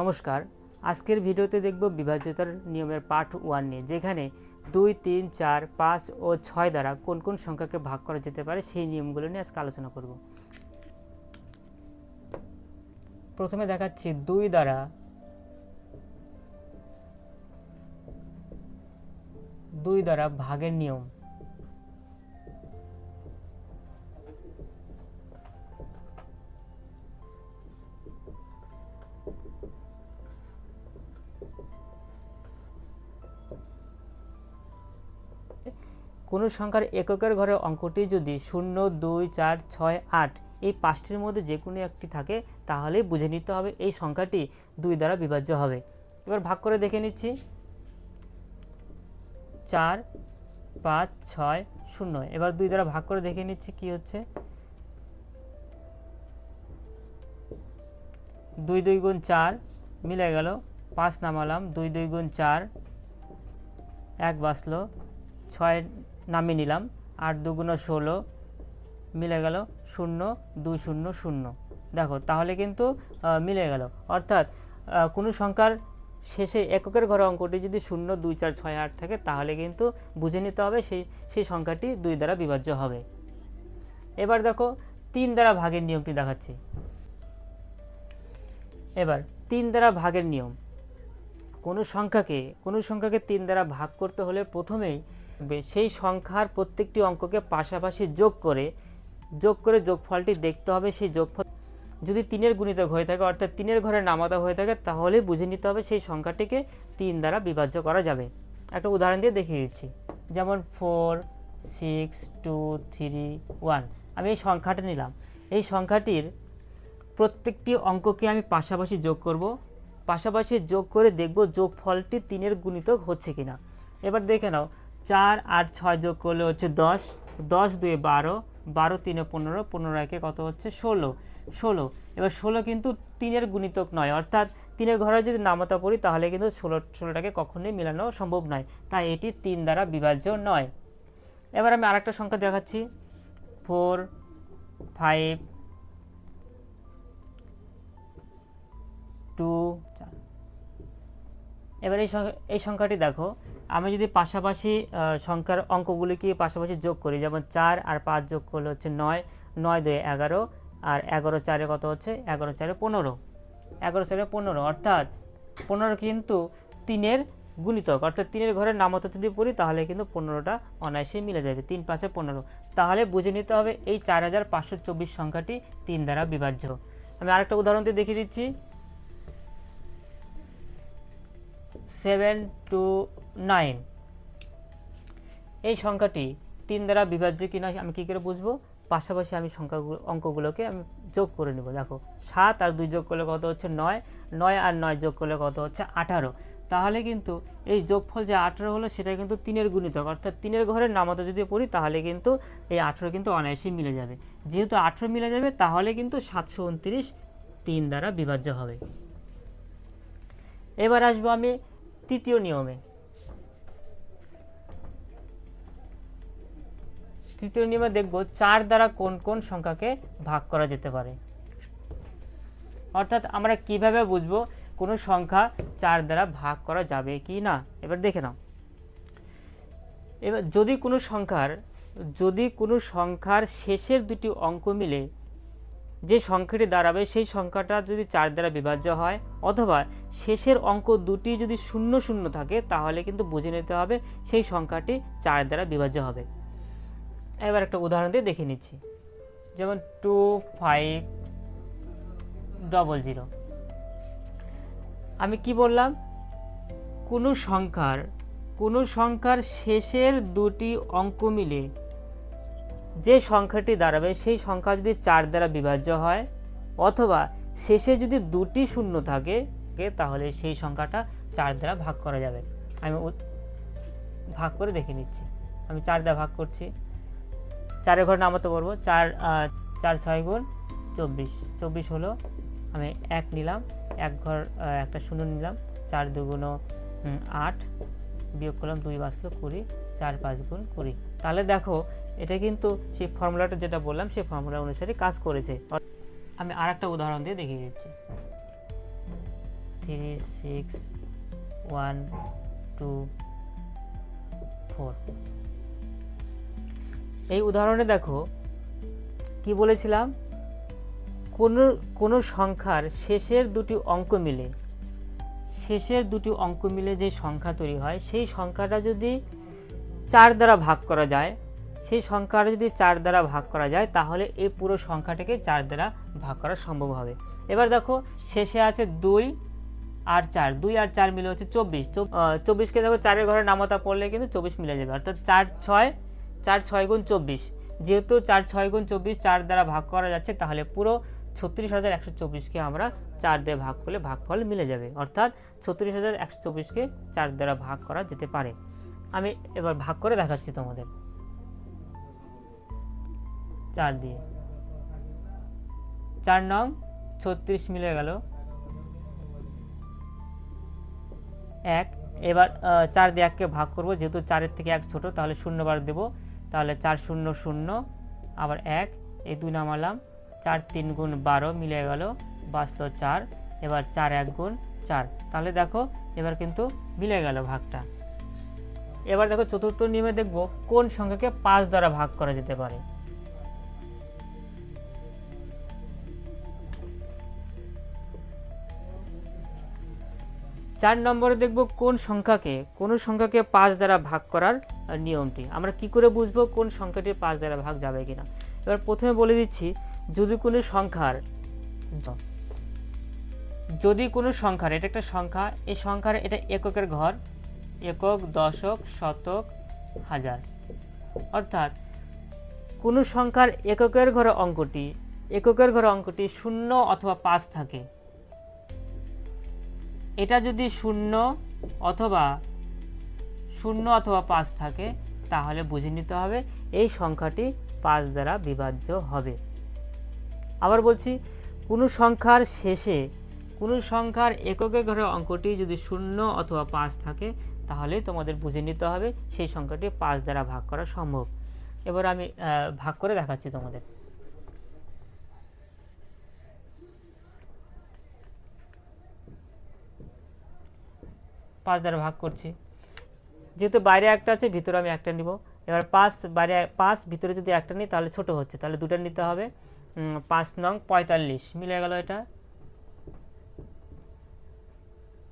নমস্কার। আজকের ভিডিওতে দেখব বিভাজ্যতার নিয়মের পার্ট ওয়ান নিয়ে, যেখানে দুই, তিন, চার, পাঁচ ও ছয় দ্বারা কোন কোন সংখ্যাকে ভাগ করা যেতে পারে সেই নিয়মগুলো নিয়ে আজকে আলোচনা করব। প্রথমে দেখাচ্ছি দুই দ্বারা দুই দ্বারা ভাগের নিয়ম। কোনো সংখ্যার এককের ঘরে অঙ্কটি যদি শূন্য, দুই, চার, ছয়, আট এই পাঁচটির মধ্যে যে কোনো একটি থাকে, তাহলে বুঝে নিতে হবে এই সংখ্যাটি দুই দ্বারা বিভাজ্য হবে। এবার ভাগ করে দেখে নিচ্ছি। চার, পাঁচ, ছয়, শূন্য। এবার দুই দ্বারা ভাগ করে দেখে নিচ্ছি কি হচ্ছে। দুই দুই গুণ চার মিলে গেল, পাঁচ নামালাম। দুই দুই গুণ চার, এক বাঁচলো। ছয় নামিয়ে নিলাম। আট দুগুণ ষোলো মিলে গেল শূন্য, দুই শূন্য শূন্য। দেখো, তাহলে কিন্তু মিলে গেল। অর্থাৎ কোনো সংখ্যার শেষে এককের ঘরে অঙ্কটি যদি শূন্য, দুই, চার, ছয়, আট থাকে, তাহলে কিন্তু বুঝে নিতে হবে সেই সেই সংখ্যাটি দুই দ্বারা বিভাজ্য হবে। এবার দেখো, তিন দ্বারা ভাগের নিয়মটি দেখাচ্ছি। এবার, তিন দ্বারা ভাগের নিয়ম। কোনো সংখ্যাকে কোনো সংখ্যাকে তিন দ্বারা ভাগ করতে হলে প্রথমেই সেই সংখ্যার প্রত্যেকটি অঙ্ককে পাশাপাশি যোগ করে যোগ করে যোগফলটি দেখতে হবে। সেই যোগফল যদি তিনের গুণিতক হয়ে থাকে, অর্থাৎ তিনের ঘরে নামাতা হয়ে থাকে, তাহলে বুঝে নিতে হবে সেই সংখ্যাটিকে তিন দ্বারা বিভাজ্য করা যাবে। একটা উদাহরণ দিয়ে দেখিয়ে দিচ্ছি। যেমন four, six, two, three, one. আমি এই সংখ্যাটা নিলাম। এই সংখ্যাটির প্রত্যেকটি অঙ্ককে আমি পাশাপাশি যোগ করব। পাশাপাশি যোগ করে দেখব যোগফলটি তিনের গুণিতক হচ্ছে কিনা। এবার দেখে নাও চার আর ছয় যোগ করলে হচ্ছে দশ। দশ দুয়ে বারো। বারো তিনে পনেরো। পনেরো একে কত হচ্ছে? ষোলো। ষোলো। এবার ষোলো কিন্তু তিনের গুণিতক নয়। অর্থাৎ তিনের ঘরে যদি নামতা পড়ি, তাহলে কিন্তু ষোলো, ষোলোটাকে কখনোই মেলানো সম্ভব নয়। তাই এটি তিন দ্বারা বিভাজ্য নয়। এবার আমি আরেকটা সংখ্যা দেখাচ্ছি। ফোর, ফাইভ, টু এবার এই এই সংখ্যাটি দেখো। আমি যদি পাশাপাশি সংখ্যার অঙ্কগুলিকে পাশাপাশি যোগ করি, যেমন চার আর পাঁচ যোগ করলে হচ্ছে নয় নয় দুই এগারো, আর এগারো চারে কত হচ্ছে? এগারো চারে পনেরো। এগারো চারে পনেরো, অর্থাৎ পনেরো কিন্তু তিনের গুণিতক, অর্থাৎ তিনের ঘরের নামতা যদি পড়ি, তাহলে কিন্তু পনেরোটা অনায়াসে মিলে যাবে, তিন পাশে পনেরো। তাহলে বুঝে নিতে হবে এই চার হাজার পাঁচশো চব্বিশ সংখ্যাটি তিন দ্বারা বিভাজ্য। আমি আরেকটা উদাহরণ দিয়ে দেখিয়ে দিচ্ছি। Seven two nine. এই সংখ্যাটি তিন দ্বারা বিভাজ্য কিনা আমি কী করে বুঝব? পাশাপাশি আমি সংখ্যাগুলো, অঙ্কগুলোকে আমি যোগ করে নেব। দেখো, সাত আর দুই যোগ করলে কত হচ্ছে? নয়। নয় আর নয় যোগ করলে কত হচ্ছে? আঠারো। তাহলে কিন্তু এই যোগফল যে আঠারো হলো, সেটা কিন্তু তিনের গুণিতক। অর্থাৎ তিনের ঘরের নামতা যদি পড়ি, তাহলে কিন্তু এই আঠারো কিন্তু অনায়াসেই মিলে যাবে। যেহেতু আঠারো মিলে যাবে, তাহলে কিন্তু সাতশো উনত্রিশ তিন দ্বারা বিভাজ্য হবে। এবার আসব আমি তৃতীয় নিয়মে। তৃতীয় নিয়মে দেখব চার দ্বারা কোন কোন সংখ্যাকে ভাগ করা যেতে পারে। অর্থাৎ আমরা কীভাবে বুঝব কোনো সংখ্যা চার দ্বারা ভাগ করা যাবে কি না? এবার দেখে নাও। এবার যদি কোনো সংখ্যার, যদি কোনো সংখ্যার শেষের দুটি অঙ্ক মিলে যে সংখ্যাটি দাঁড়াবে, সেই সংখ্যাটা যদি চার দ্বারা বিভাজ্য হয়, অথবা শেষের অঙ্ক দুটি যদি শূন্য শূন্য থাকে, তাহলে কিন্তু বুঝে নিতে হবে সেই সংখ্যাটি চার দ্বারা বিভাজ্য হবে। এবার একটা উদাহরণ দিয়ে দেখে নিচ্ছি। যেমন টু ফাইভ ডবল জিরো। আমি কি বললাম? কোনো সংখ্যার কোনো সংখ্যার শেষের দুটি অঙ্ক মিলে যে সংখ্যাটি দাঁড়াবে, সেই সংখ্যা যদি চার দ্বারা বিভাজ্য হয়, অথবা শেষে যদি দুটি শূন্য থাকে, তাহলে সেই সংখ্যাটা চার দ্বারা ভাগ করা যাবে। আমি ভাগ করে দেখে নিচ্ছি। আমি চার দ্বারা ভাগ করছি। চারের ঘর নামাতে পারব চার চার, ছয় গুণ চব্বিশ। চব্বিশ হলো আমি এক নিলাম, এক ঘর একটা শূন্য নিলাম, চার দুগুণ আট বিয়োগ করলাম দুই বাঁচলো কুড়ি, চার পাঁচ গুণ কুড়ি। তাহলে দেখো, এটা কিন্তু সেই ফর্মুলাটা যেটা বললাম, সেই ফর্মুলা অনুসারে কাজ করেছে। আমি আর একটা উদাহরণ দিয়ে দেখিয়ে দিচ্ছি। Three, six, one, two, four. এই উদাহরণে দেখো, কি বলেছিলাম? কোনো কোনো সংখ্যার শেষের দুটি অঙ্ক মিলে, শেষের দুটি অঙ্ক মিলে যে সংখ্যা তৈরি হয়, সেই সংখ্যাটা যদি চার দ্বারা ভাগ করা যায়, সেই সংখ্যাটা যদি চার দ্বারা ভাগ করা যায়, তাহলে এই পুরো সংখ্যাটাকে চার দ্বারা ভাগ করা সম্ভব হবে। এবার দেখো, শেষে আছে দুই আর চার। দুই আর চার মিলে হচ্ছে চব্বিশ। চব্বিশকে দেখো, চারের ঘরে নামতা পড়লে কিন্তু চব্বিশ মিলে যাবে। অর্থাৎ চার, ছয় চার ছয় গুণ চব্বিশ। যেহেতু চার ছয় গুণ চব্বিশ চার দ্বারা ভাগ করা যাচ্ছে, তাহলে পুরো ছত্রিশ হাজার একশো চব্বিশকে আমরা চার দিয়ে ভাগ করলে ভাগফল মিলে যাবে। অর্থাৎ ছত্রিশ হাজার একশো চব্বিশকে চার দ্বারা ভাগ করা যেতে পারে। আমি এবার ভাগ করে দেখাচ্ছি তোমাদের। চার দিয়ে। চার নং ছত্রিশ মিলে গেল। এক। এবার চার দিয়ে এককে ভাগ করব। যেহেতু চারের থেকে এক ছোট, তাহলে শূন্য বার দেব। তাহলে চার শূন্য শূন্য, আবার এক, এই দুই নামালাম। চার তিন গুণ বারো মিলে গেল, বাঁচলো চার, এবার চার এক গুণ চার। তাহলে দেখো, এবার কিন্তু মিলে গেল ভাগটা। এবার দেখো চতুর্থ নিয়মে দেখব কোন সংখ্যাকে পাঁচ দ্বারা ভাগ করা যেতে পারে। চার নম্বরে দেখব কোন সংখ্যাকে কোন সংখ্যাকে পাঁচ দ্বারা ভাগ করার নিয়মটি। আমরা কি করে বুঝব কোন সংখ্যাটি পাঁচ দ্বারা ভাগ যাবে কিনা? এবার প্রথমে বলে দিচ্ছি, যদি কোনো সংখ্যার যদি কোনো সংখ্যার, এটা একটা সংখ্যা, এই সংখ্যার এটা এককের ঘর, একক, দশক, শতক, হাজার। অর্থাৎ কোনো সংখ্যার এককের ঘরে অঙ্কটি, এককের ঘরে অঙ্কটি শূন্য অথবা পাঁচ থাকে। এটা যদি শূন্য অথবা শূন্য অথবা পাঁচ থাকে, তাহলে বুঝে নিতে হবে এই সংখ্যাটি পাঁচ দ্বারা বিভাজ্য হবে। আবার বলছি, কোনো সংখ্যার শেষে, কোনো সংখ্যার এককের ঘরে অঙ্কটি যদি শূন্য অথবা পাঁচ থাকে, তাহলে তোমাদের বুঝে নিতে হবে সেই সংখ্যাটি পাঁচ দ্বারা ভাগ করা সম্ভব। এবার আমি ভাগ করে দেখাচ্ছি তোমাদের। পাঁচ দ্বারা ভাগ করছি। যেহেতু বাইরে একটা আছে, ভিতরে আমি একটা নিব। এবার পাঁচ, বাইরে পাঁচ, ভিতরে যদি একটা নিই, তাহলে ছোট হচ্ছে। তাহলে দুটো নিতে হবে। পাঁচ নং পঁয়তাল্লিশ। মিলে গেল এটা।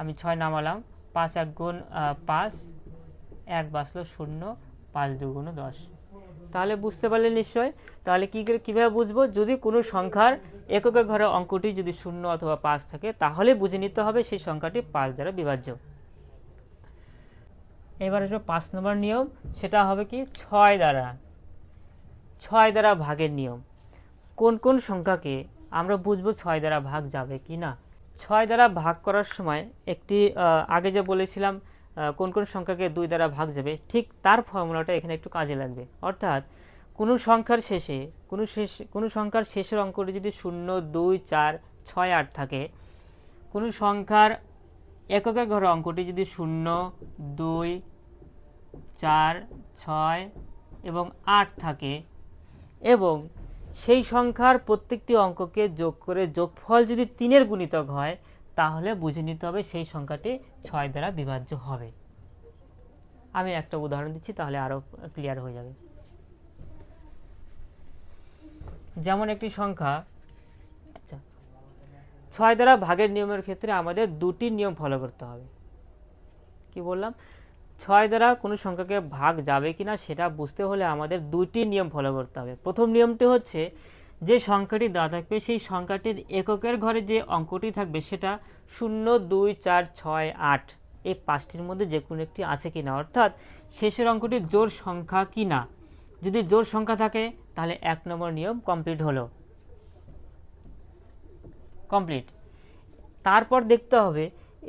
আমি ছয় নামালাম। পাঁচ এক গুণ পাঁচ। এক বাঁচলো শূন্য, পাঁচ দুগুণ দশ। তাহলে বুঝতে পারলে নিশ্চয়। তাহলে কী করে, কীভাবে বুঝব? যদি কোনো সংখ্যার এককের ঘরে অঙ্কটি যদি শূন্য অথবা পাঁচ থাকে, তাহলে বুঝে নিতে হবে সেই সংখ্যাটি পাঁচ দ্বারা বিভাজ্য। এবার আসবে পাঁচ নম্বর নিয়ম, সেটা হবে কি ছয় দ্বারা। ছয় দ্বারা ভাগের নিয়ম। কোন কোন সংখ্যাকে আমরা বুঝব ছয় দ্বারা ভাগ যাবে কি না? ছয় দ্বারা ভাগ করার সময় একটি আগে যে বলেছিলাম কোন কোন সংখ্যাকে দুই দ্বারা ভাগ যাবে, ঠিক তার ফর্মুলাটা এখানে একটু কাজে লাগবে। অর্থাৎ কোনো সংখ্যার শেষে, কোনো শেষ, কোনো সংখ্যার শেষের অঙ্কটি যদি শূন্য, দুই, চার, ছয়, আট থাকে, কোনো সংখ্যার এককের ঘরে অঙ্কটি যদি শূন্য, দুই, চার, ছয় এবং আট থাকে এবং সেই সংখ্যার প্রত্যেকটি অঙ্ককে যোগ করে যোগফল যদি তিনের গুণিতক হয়, তাহলে বুঝে নিতে হবে সেই সংখ্যাটি ছয় দ্বারা বিভাজ্য হবে। আমি একটা উদাহরণ দিচ্ছি, তাহলে আরও ক্লিয়ার হয়ে যাবে। যেমন একটি সংখ্যা ছয় দ্বারা ভাগের নিয়মের ক্ষেত্রে আমাদের দুটি নিয়ম ফলো করতে হবে। কি বললাম? ছয় দ্বারা কোনো সংখ্যাকে ভাগ যাবে কিনা সেটা বুঝতে হলে আমাদের দুটি নিয়ম ফলো করতে হবে। প্রথম নিয়মটি হচ্ছে যে সংখ্যাটি দেওয়া থাকবে, সেই সংখ্যাটির এককের ঘরে যে অঙ্কটি থাকবে সেটা শূন্য, দুই, চার, ছয়, আট, এই পাঁচটির মধ্যে যে কোনো একটি আছে কিনা। অর্থাৎ শেষের অঙ্কটি জোর সংখ্যা কিনা? যদি জোর সংখ্যা থাকে, তাহলে এক নম্বর নিয়ম কমপ্লিট হলো। কমপ্লিট তারপর দেখতে হবে,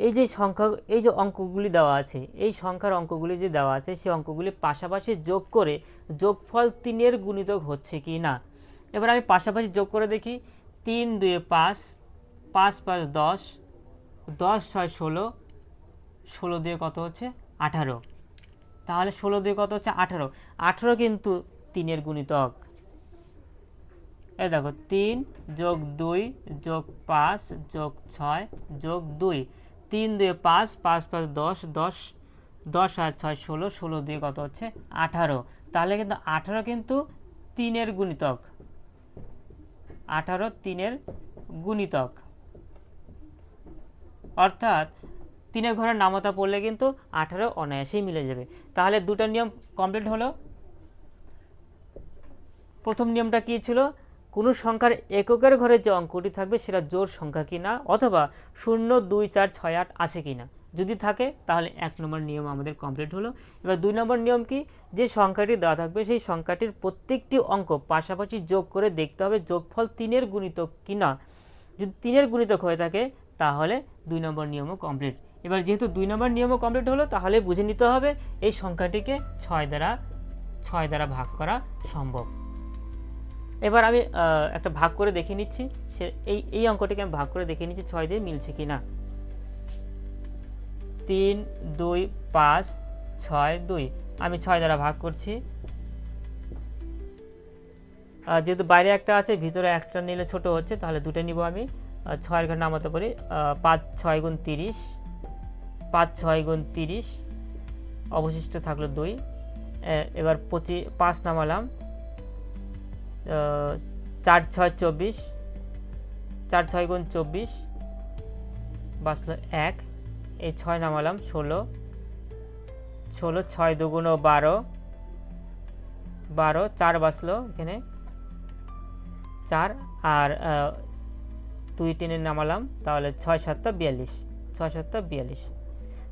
এই যে সংখ্যা, এই যে অঙ্কগুলি দেওয়া আছে, এই সংখ্যার অঙ্কগুলি যে দেওয়া আছে, সেই অঙ্কগুলি পাশাপাশি যোগ করে যোগফল তিনের গুণিতক হচ্ছে কি না। এবার আমি পাশাপাশি যোগ করে দেখি, তিন, দুয়ে পাঁচ পাঁচ পাঁচ দশ দশ ছয় ষোলো ষোলো দিয়ে কত হচ্ছে? আঠারো। তাহলে ষোলো দিয়ে কত হচ্ছে? আঠারো। আঠারো কিন্তু তিনের গুণিতক। এই দেখো, তিন যোগ দুই যোগ পাঁচ যোগ ছয় যোগ দুই। তিন দুয়ে পাঁচ পাঁচ পাঁচ দশ দশ দশ আর ছয় ষোলো ষোলো দিয়ে কত হচ্ছে? আঠারো। তাহলে কিন্তু আঠারো কিন্তু তিনের গুণিতক। আঠারো তিনের গুণিতক। অর্থাৎ তিনের ঘরের নামতা পড়লে কিন্তু আঠারো অনায়াসেই মিলে যাবে। তাহলে দুটো নিয়ম কমপ্লিট হলো। প্রথম নিয়মটা কী ছিল? কোনো সংখ্যার এককের ঘরে যে অঙ্কটি থাকবে সেটা জোর সংখ্যা কি না অথবা শূন্য, দুই, চার, ছয়, আট আছে কি না যদি থাকে, তাহলে এক নম্বর নিয়ম আমাদের কমপ্লিট হলো। এবার দুই নম্বর নিয়ম কি? যে সংখ্যাটি দেওয়া থাকবে, সেই সংখ্যাটির প্রত্যেকটি অঙ্ক পাশাপাশি যোগ করে দেখতে হবে যোগফল তিনের গুণিতক কি না যদি তিনের গুণিতক হয়ে থাকে, তাহলে দুই নম্বর নিয়মও কমপ্লিট এবার যেহেতু দুই নম্বর নিয়মও কমপ্লিট হলো, তাহলে বুঝে নিতে হবে এই সংখ্যাটিকে ছয় দ্বারা ছয় দ্বারা ভাগ করা সম্ভব। এবার আমি একটা ভাগ করে দেখে নিচ্ছি। সে, এই এই অঙ্কটিকে আমি ভাগ করে দেখে নিচ্ছি, ছয় দিয়ে মিলছে কি না তিন, দুই, পাঁচ, ছয়, দুই। আমি ছয় দ্বারা ভাগ করছি। যেহেতু বাইরে একটা আছে, ভিতরে একটা নিলে ছোট হচ্ছে, তাহলে দুটো নিব আমি। ছয়ের ঘর নামাতে পারি পাঁচ, ছয় গুণ তিরিশ। পাঁচ, ছয় গুণ তিরিশ, অবশিষ্ট থাকল দুই। এবার পঁচিশ পাঁচ নামালাম। চার ছয় চব্বিশ, চার ছয় গুণ চব্বিশ বাঁচলো এক। এই ছয় নামালাম ষোলো। ষোলো ছয় দুগুণ ও বারো। বারো, চার বাঁচলো এখানে। চার আর দুই টেনে নামালাম, তাহলে ছয় সাতটা বিয়াল্লিশ। ছয় সাতটা বিয়াল্লিশ।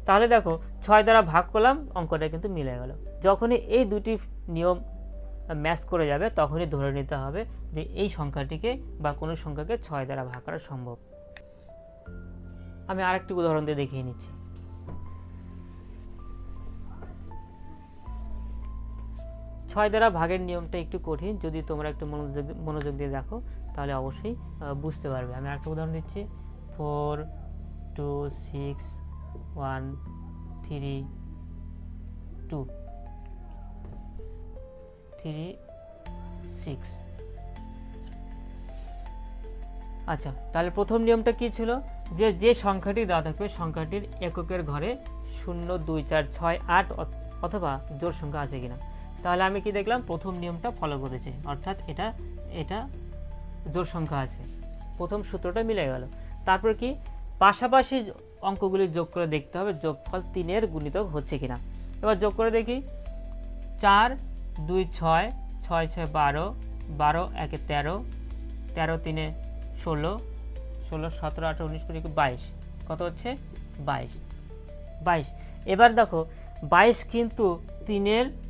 তাহলে দেখো, ছয় দ্বারা ভাগ করলাম, অঙ্কটা কিন্তু মিলে গেল। যখনই এই দুটি নিয়ম ম্যাচ করে যাবে, তখনই ধরে নিতে হবে যে এই সংখ্যাটিকে বা কোনো সংখ্যাকে ছয় দ্বারা ভাগ করা সম্ভব। আমি আরেকটি উদাহরণ দিয়ে দেখিয়ে নিচ্ছি। ছয় দ্বারা ভাগের নিয়মটা একটু কঠিন, যদি তোমরা একটু মনোযোগ মনোযোগ দিয়ে দেখো, তাহলে অবশ্যই বুঝতে পারবে। আমি আরেকটা উদাহরণ দিচ্ছি। Four, two, six, one, three, two. Three six আচ্ছা তাহলে প্রথম নিয়মটা কি ছিল? যে যে সংখ্যাটি দেওয়া থাকবে, সংখ্যাটির এককের ঘরে শূন্য, দুই, চার, ছয়, আট, অথ- অথবা জোর সংখ্যা আছে কিনা। তাহলে আমি কি দেখলাম? প্রথম নিয়মটা ফলো করেছে। অর্থাৎ এটা এটা জোর সংখ্যা আছে। প্রথম সূত্রটা মিলে গেল। তারপর কি? পাশাপাশি অঙ্কগুলি যোগ করে দেখতে হবে, যোগফল তিনের গুণিতক হচ্ছে কিনা। এবার যোগ করে দেখি। চার দুই ছয় ছয় ছয় বারো বারো একে তেরো তেরো তিনে ষোলো ষোলো সতেরো, আঠেরো, উনিশ, কুড়ি বাইশ। কত হচ্ছে? বাইশ। বাইশ। এবার দেখো, বাইশ কিন্তু তিনের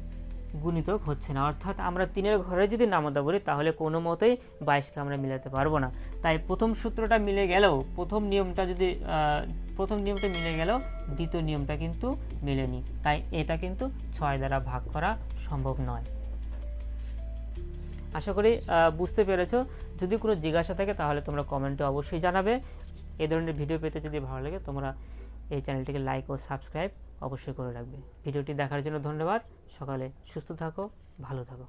গুণিতক হচ্ছে না। অর্থাৎ আমরা তিনের ঘরে যদি নামতা বলি, তাহলে কোনো মতেই বাইশকে আমরা মিলাতে পারব না। তাই প্রথম সূত্রটা মিলে গেলেও, প্রথম নিয়মটা যদি প্রথম নিয়মটা মিলে গেলেও দ্বিতীয় নিয়মটা কিন্তু মেলেনি। তাই এটা কিন্তু ছয় দ্বারা ভাগ করা সম্ভব নয়। আশা করি বুঝতে পেরেছ। যদি কোনো জিজ্ঞাসা থাকে, তাহলে তোমরা কমেন্টে অবশ্যই জানাবে। এই ধরনের ভিডিও পেতে যদি ভালো লাগে, তোমরা এই চ্যানেলটিকে লাইক ও সাবস্ক্রাইব অবশ্যই করে রাখবে। ভিডিওটি দেখার জন্য ধন্যবাদ। সকালে সুস্থ থাকো ভালো থাকো।